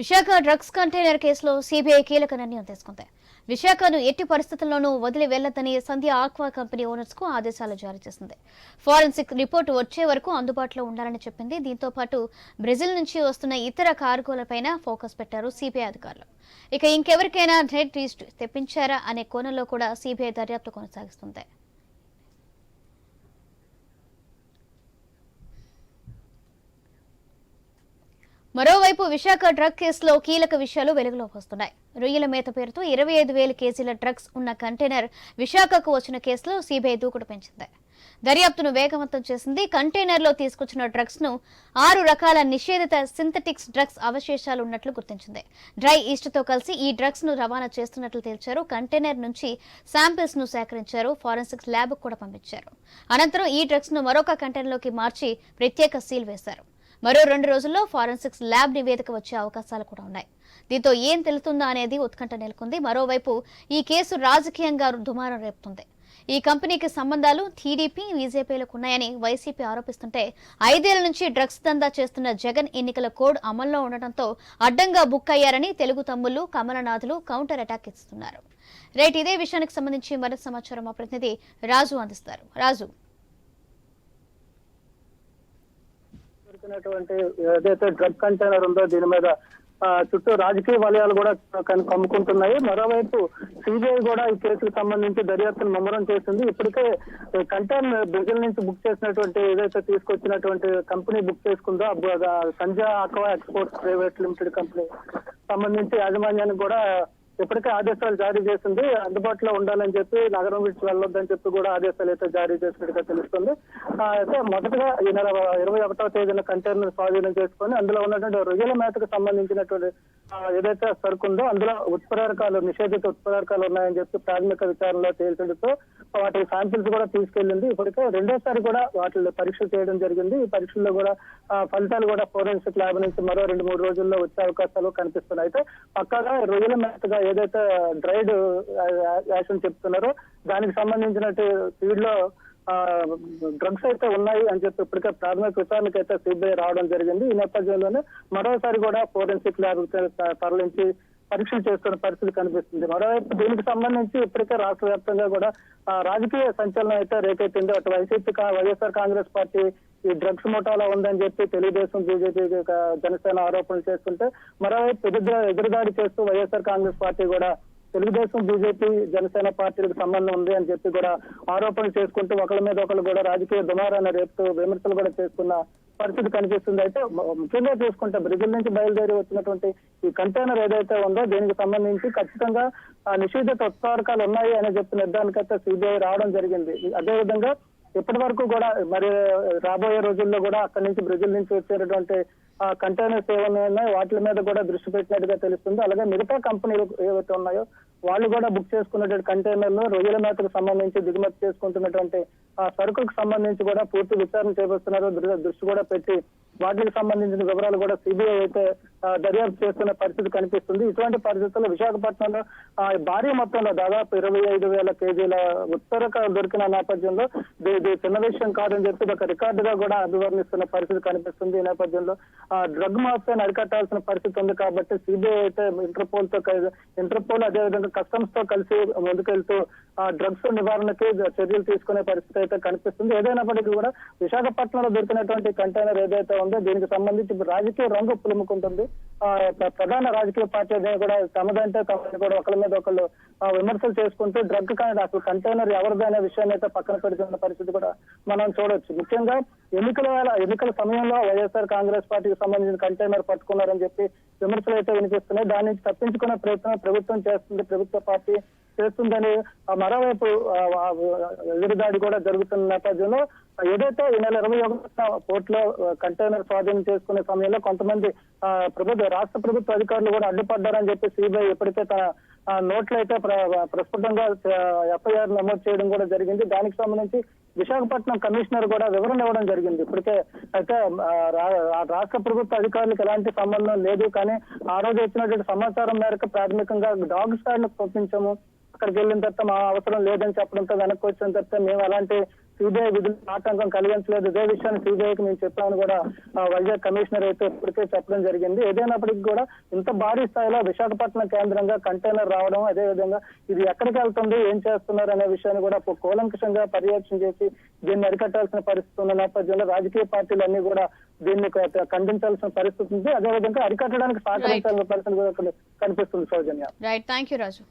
Visakha drugs container కేసులో CBI కీలక నిర్ణయం తీసుకుంది. విశాఖను ఎట్టి పరిస్థితుల్లోనూ వదిలి వెళ్ళొద్దని సంధ్య ఆక్వా కంపెనీ ఓనర్స్కు ఆదేశాలు జారీ చేసింది. ఫోరెన్సిక్ రిపోర్టు వచ్చే వరకు అందుబాటులో ఉండాలని చెప్పింది. దీంతో పాటు బ్రెజిల్ నుంచి వస్తున్న ఇతర కార్గోలపైన ఫోకస్ పెట్టారు సిబిఐ అధికారులు. ఇక ఇంకెవరికైనా డ్రెడ్ రీస్ట్ తెప్పించారా అనే కోణంలో కూడా సిబిఐ దర్యాప్తు కొనసాగిస్తుంది. మరోవైపు విశాఖ డ్రగ్ కేసులో కీలక విషయాలు వెలుగులోకి వస్తున్నాయి. రొయ్యల మేత పేరుతో ఇరవై ఐదు వేల కేజీల డ్రగ్స్ ఉన్న కంటైనర్ విశాఖకు వచ్చిన కేసులో సిబిఐ దూకుడు పెంచింది. దర్యాప్తును వేగవంతం చేసింది కంటైనర్లో తీసుకొచ్చిన డ్రగ్స్ను ఆరు రకాల నిషేధిత సింథటిక్స్ డ్రగ్స్ అవశేషాలు ఉన్నట్లు గుర్తించింది. డ్రై ఈస్ట్తో కలిసి ఈ డ్రగ్స్ను రవాణా చేస్తున్నట్లు తేల్చారు. కంటైనర్ నుంచి శాంపిల్స్ను సేకరించారు. ఫారెన్సిక్స్ ల్యాబ్ కూడా పంపించారు. అనంతరం ఈ డ్రగ్స్ను మరొక కంటైనర్లోకి మార్చి ప్రత్యేక సీల్ వేశారు. మరో రెండు రోజుల్లో ఫారెన్సిక్స్ ల్యాబ్ నివేదిక వచ్చే అవకాశాలు కూడా ఉన్నాయి. దీంతో ఏం తెలుస్తుందా అనేది ఉత్కంఠ నెలకొంది. మరోవైపు ఈ కేసు రాజకీయంగా దుమారం రేపుతుంది. ఈ కంపెనీకి సంబంధాలు టీడీపీ బీజేపీలకు ఉన్నాయని వైసీపీ ఆరోపిస్తుంటే ఐదేళ్ళ నుంచి డ్రగ్స్ దందా చేస్తున్న జగన్ ఎన్నికల కోడ్ అమల్లో ఉండటంతో అడ్డంగా బుక్ అయ్యారని తెలుగు తమ్ముళ్ళు కమలనాథులు కౌంటర్ అటాక్ ఇస్తున్నారు. రైట్ ఇదే విషయానికి సంబంధించి మరింత సమాచారం మా ప్రతినిధి రాజు అందిస్తారు. రాజు. దొరికినటువంటి ఏదైతే డ్రగ్ కంటైనర్ ఉందో దీని మీద ఆ, చుట్టూ రాజకీయ వలయాలు కూడా కమ్ముకుంటున్నాయి. మరోవైపు సిబిఐ కూడా ఈ కేసుకు సంబంధించి దర్యాప్తును ముమ్మరం చేసింది. ఇప్పటికే కంటైనర్ బ్రెజిల్ నుంచి బుక్ చేసినటువంటి ఏదైతే తీసుకొచ్చినటువంటి company book చేసుకుందో Sanjay aqua exports private limited company సంబంధించి యాజమాన్యానికి కూడా ఇప్పటికే ఆదేశాలు జారీ చేసింది. అందుబాటులో ఉండాలని చెప్పి నగరం విడిచి వెళ్ళొద్దని చెప్పి కూడా ఆదేశాలు అయితే జారీ చేసినట్టుగా తెలుస్తుంది. అయితే మొదటగా ఈ నెల ఇరవై ఒకటో తేదీన కంటైనర్ స్వాధీనం చేసుకొని అందులో ఉన్నటువంటి రొయ్యల మేతకు సంబంధించినటువంటి ఏదైతే సరుకు ఉందో అందులో ఉత్ప్రేరకాలు నిషేధిత ఉత్ప్రేరకాలు ఉన్నాయని చెప్పి ప్రాథమిక విచారణలో తేల్చడంతో వాటి శాంపిల్స్ కూడా తీసుకెళ్ళింది ఇప్పటికే రెండోసారి కూడా వాటిల్లో పరీక్షలు చేయడం జరిగింది. ఈ పరీక్షల్లో కూడా ఫలితాలు కూడా ఫోరెన్సిక్ ల్యాబ్ నుంచి మరో రెండు మూడు రోజుల్లో వచ్చే అవకాశాలు కనిపిస్తున్నాయి. అయితే పక్కాగా రొయ్యల మేతగా ఏదైతే డ్రైడ్ యాక్షన్ చెప్తున్నారో దానికి సంబంధించినట్టు ఫీడ్లో డ్రగ్స్ అయితే ఉన్నాయి అని చెప్పి ఇప్పటికే ప్రాథమిక విచారణకు అయితే సిబిఐ రావడం జరిగింది. ఈ నేపథ్యంలోనే మరోసారి కూడా ఫోరెన్సిక్ ల్యాబ్ తరలించి పరీక్షలు చేస్తున్న పరిస్థితి కనిపిస్తుంది. మరోవైపు దీనికి సంబంధించి ఇప్పటికే రాష్ట్ర వ్యాప్తంగా కూడా రాజకీయ సంచలనం అయితే రేకెత్తింది. అటు వైసీపీ వైఎస్ఆర్ కాంగ్రెస్ పార్టీ ఈ డ్రగ్స్ ముఠాలో ఉందని చెప్పి తెలుగుదేశం బీజేపీ జనసేన ఆరోపణలు చేస్తుంటే మరోవైపు ఎదురు ఎదురుదాడి చేస్తూ వైఎస్ఆర్ కాంగ్రెస్ పార్టీ కూడా తెలుగుదేశం బీజేపీ జనసేన పార్టీలకు సంబంధం ఉంది అని చెప్పి కూడా ఆరోపణలు చేసుకుంటూ ఒకళ్ళ మీద ఒకళ్ళు కూడా రాజకీయ దుమారాన్ని రేపుతూ విమర్శలు కూడా చేసుకున్న పరిస్థితి కనిపిస్తుంది. అయితే ముఖ్యంగా చూసుకుంటే బ్రెజిల్ నుంచి బయలుదేరి వచ్చినటువంటి ఈ కంటైనర్ ఏదైతే ఉందో దీనికి సంబంధించి ఖచ్చితంగా ఆ నిషేధిత ఉత్పాదకాలు ఉన్నాయి అని చెప్పి నిర్ధారణకైతే సిబిఐ రావడం జరిగింది. అదేవిధంగా ఇప్పటి వరకు కూడా మరి రాబోయే రోజుల్లో కూడా అక్కడి నుంచి బ్రెజిల్ నుంచి వచ్చేటటువంటి ఆ కంటైనర్స్ ఏమైనా వాటి మీద కూడా దృష్టి పెట్టినట్టుగా తెలుస్తుంది. అలాగే మిగతా కంపెనీలు ఏవైతే ఉన్నాయో వాళ్ళు కూడా బుక్ చేసుకున్నటువంటి కంటైనర్లు రొయ్యల మేతకు సంబంధించి దిగుమతి చేసుకుంటున్నటువంటి ఆ సరుకులకు సంబంధించి కూడా పూర్తి విచారణ చేపడుతున్నారు. దృష్టి కూడా పెట్టి వాటికి సంబంధించిన వివరాలు కూడా సిబిఐ అయితే దర్యాప్తు చేస్తున్న పరిస్థితి కనిపిస్తుంది. ఇటువంటి పరిస్థితుల్లో విశాఖపట్నంలో భారీ మొత్తంలో దాదాపు ఇరవై ఐదు వేల కేజీల ఉత్తరక దొరికిన నేపథ్యంలో ఇది చిన్న విషయం కాదని చెప్పి ఇది ఒక రికార్డుగా కూడా అభివర్ణిస్తున్న పరిస్థితి కనిపిస్తుంది ఈ నేపథ్యంలో. డ్రగ్ మాఫియాను అరికట్టాల్సిన పరిస్థితి ఉంది కాబట్టి సిబిఐ అయితే ఇంటర్పోల్తో ఇంటర్పోల్ అదేవిధంగా కస్టమ్స్తో కలిసి ముందుకెళ్తూ డ్రగ్స్ నివారణకి చర్యలు తీసుకునే పరిస్థితి అయితే కనిపిస్తుంది. ఏదైనప్పటికీ కూడా విశాఖపట్నంలో దొరికినటువంటి కంటైనర్ ఏదైతే ఉందో దీనికి సంబంధించి రాజకీయ రంగు పులుముకుంటుంది. ఆ, ప్రధాన రాజకీయ పార్టీ కూడా తమదంటే తమని కూడా ఒకళ్ళ మీద ఒకళ్ళు విమర్శలు చేసుకుంటూ డ్రగ్ కానీ అసలు కంటైనర్ ఎవరిది అనే విషయాన్ని అయితే పక్కన పెడుతున్న పరిస్థితి కూడా మనం చూడొచ్చు. ముఖ్యంగా ఎన్నికల వేళ ఎన్నికల సమయంలో వైఎస్ఆర్ కాంగ్రెస్ పార్టీకి సంబంధించిన కంటైనర్ పట్టుకున్నారని చెప్పి విమర్శలు అయితే వినిపిస్తున్నాయి. దాని నుంచి తప్పించుకునే ప్రయత్నం ప్రభుత్వం చేస్తుంది. ప్రభుత్వ పార్టీ చేస్తుందని ఆ మరోవైపు ఎదురుదాడి కూడా జరుగుతున్న నేపథ్యంలో ఏదైతే ఈ నెల ఇరవై ఒకటిన పోర్టులో కంటైనర్ స్వాధీనం చేసుకునే సమయంలో కొంతమంది ప్రభుత్వ రాష్ట్ర ప్రభుత్వ అధికారులు కూడా అడ్డుపడ్డారని చెప్పి సిబిఐ ఎప్పటికే తన ఆ, నోట్లు అయితే ప్రస్ఫుటంగా ఎఫ్ఐఆర్ నమోదు చేయడం కూడా జరిగింది. దానికి సంబంధించి విశాఖపట్నం కమిషనర్ కూడా వివరణ ఇవ్వడం జరిగింది. ఇప్పటికే అయితే రాష్ట్ర ప్రభుత్వ అధికారులకు ఎలాంటి సంబంధం లేదు. కానీ ఆ రోజు వచ్చినటువంటి సమాచారం మేరకు ప్రాథమికంగా డాగ్ స్టాండ్ను పంపించాము అక్కడికి వెళ్ళిన తర్వాత మా అవసరం లేదని చెప్పడంతో వెనక్కి వచ్చిన తర్వాత మేము అలాంటి సిబిఐ విధులు ఆటంకం కలిగించలేదు. ఇదే విషయాన్ని సిబిఐకి మేము చెప్పామని కూడా వైజాగ్ కమిషనర్ అయితే ఇప్పటికే చెప్పడం జరిగింది. ఏదైనప్పటికీ కూడా ఇంత భారీ స్థాయిలో విశాఖపట్నం కేంద్రంగా కంటైనర్ రావడం అదే విధంగా ఇది ఎక్కడికి వెళ్తుంది ఏం చేస్తున్నారు అనే విషయాన్ని కూడా కూలంకషంగా పర్యవేక్షణ చేసి దీన్ని అరికట్టాల్సిన పరిస్థితి ఉన్న నేపథ్యంలో రాజకీయ పార్టీలు అన్ని కూడా దీన్ని ఖండించాల్సిన పరిస్థితి ఉంది. అదేవిధంగా అరికట్టడానికి సహకరించాల్సిన పరిస్థితి కూడా కనిపిస్తుంది Soujanya. Right thank you Raju